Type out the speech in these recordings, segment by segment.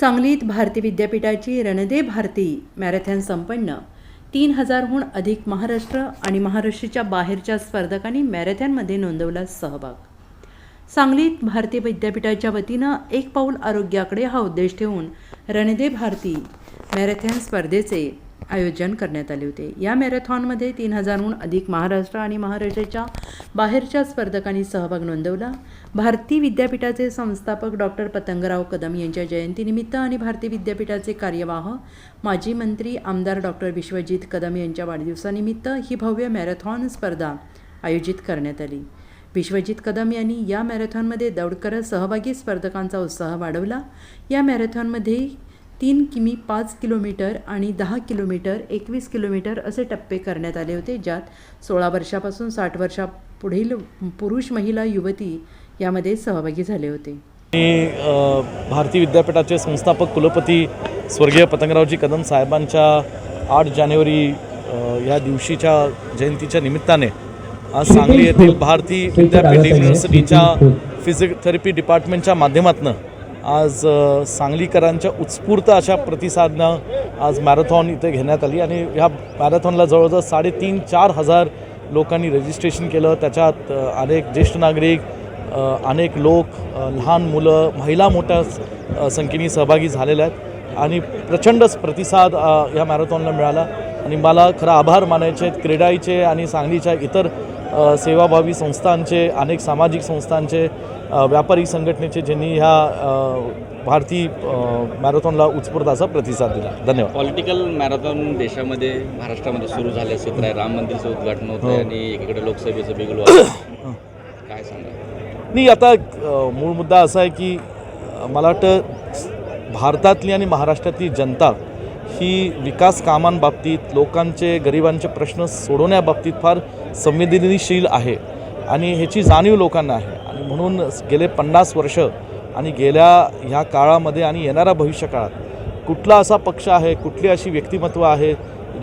सांगलीत भारती विद्यापीठाची रणदे भारती मॅरेथॉन संपन्न. तीन हजारहून अधिक महाराष्ट्र आणि महाराष्ट्राच्या बाहेरच्या स्पर्धकांनी मॅरेथॉनमध्ये नोंदवला सहभाग. सांगलीत भारतीय विद्यापीठाच्या वतीनं एक पाऊल आरोग्याकडे हा उद्देश ठेवून रणदे भारती मॅरेथॉन स्पर्धेचे आयोजन करण्यात आले होते. या मॅरेथॉनमध्ये तीन हजारहून अधिक महाराष्ट्र आणि महाराष्ट्राच्या बाहेरच्या स्पर्धकांनी सहभाग नोंदवला. भारती विद्यापीठाचे संस्थापक डॉक्टर पतंगराव कदम यांच्या जयंतीनिमित्त आणि भारती विद्यापीठाचे कार्यवाह माजी मंत्री आमदार डॉक्टर विश्वजित कदम यांच्या वाढदिवसानिमित्त ही भव्य मॅरेथॉन स्पर्धा आयोजित करण्यात आली. विश्वजित कदम यांनी या मॅरेथॉनमध्ये दौड करत सहभागी स्पर्धकांचा उत्साह वाढवला. या मॅरेथॉनमध्ये तीन किमी पाच किलोमीटर आणि दहा किलोमीटर एकवीस किलोमीटर असे टप्पे करण्यात आले होते ज्यात सोळा वर्षापासून साठ वर्षापुढील पुरुष महिला युवती यामध्ये सहभागी झाले होते. मी अ, भारती विद्यापीठाचे संस्थापक कुलपती स्वर्गीय पतंगरावजी कदम साहेबांच्या आठ जानेवारी या दिवशीच्या जयंतीच्या निमित्ताने आज सांगली येथील भारती विद्यापीठ युनिव्हर्सिटीच्या फिजिओथेरपी डिपार्टमेंटच्या माध्यमातून आज सांगलीकरांच्या उत्स्फूर्त अशा प्रतिसादनं आज मॅरेथॉन इथे घेण्यात आली आणि ह्या मॅरेथॉनला जवळजवळ साडेतीन चार हजार लोकांनी रजिस्ट्रेशन केलं. त्याच्यात अनेक ज्येष्ठ नागरिक अनेक लोक लहान मुलं महिला मोठ्या संख्येने सहभागी झालेल्या आहेत आणि प्रचंडच प्रतिसाद या मॅरेथॉनला मिळाला. आणि मला खरं आभार मानायचे आहेत. क्रीडाईचे आणि सांगलीच्या इतर सेवाभावी संस्थांचे अनेक सामाजिक संस्थांचे व्यापारी संघटनेचे ज्यांनी ह्या अ, भारती अ, मॅरेथॉनला उत्स्फूर्त असा प्रतिसाद दिला. धन्यवाद. पॉलिटिकल मॅरेथॉन देशामध्ये महाराष्ट्रामध्ये सुरू झाले असेल तर राम मंदिरचं उद्घाटन होतं हो. आणि एकीकडे लोकसभेचं बिगुल वाजतं. काय सांगा नाही आता मूळ मुद्दा असा आहे की मला वाटतं भारतातली आणि महाराष्ट्रातली जनता ही विकास कामांबाबतीत लोकांचे गरिबांचे प्रश्न सोडवण्याबाबतीत फार संवेदनशील आहे. आणि ह्याची जाणीव लोकांना आहे. म्हणून गेले पन्नास वर्ष आणि गेल्या ह्या काळामध्ये आणि येणाऱ्या भविष्य काळात कुठला असा पक्ष आहे कुठली अशी व्यक्तिमत्व आहे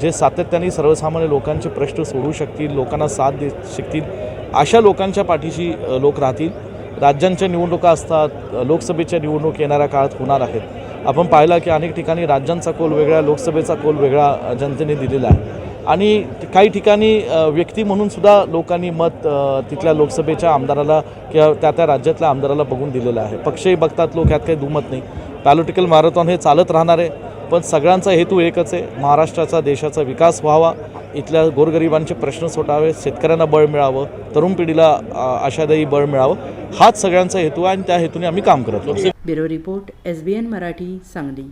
जे सातत्याने सर्वसामान्य लोकांचे प्रश्न सोडवू शकतील लोकांना साथ दे शकतील? अशा लोकांच्या पाठीशी लोक राहतील. राज्यांच्या निवडणुका असतात लोकसभेच्या निवडणूक येणाऱ्या काळात होणार आहेत. आपण पाहिलं की अनेक ठिकाणी राज्यांचा कोल वेगळा लोकसभेचा कोल वेगळा जनतेने दिलेला आहे. आणि काही ठिकाणी व्यक्ती म्हणून सुद्धा लोकांनी मत तिथल्या लोकसभेच्या आमदाराला किंवा त्या त्या राज्यातल्या आमदाराला बघून दिलेलं आहे. पक्षही बघतात लोक ह्यात काही दुमत नाही. पॅलोटिकल मॅरेथॉन हे चालत राहणार आहे पण सगळ्यांचा हेतू एकच आहे महाराष्ट्राचा देशाचा विकास व्हावा. इथल्या गोरगरिबांचे प्रश्न सोटावे शेतकऱ्यांना बळ मिळावं तरुण पिढीला आशादायी बळ मिळावं हाच सगळ्यांचा हेतू आहे आणि त्या हेतूने आम्ही काम करत bureau report S B N Marathi Sangli.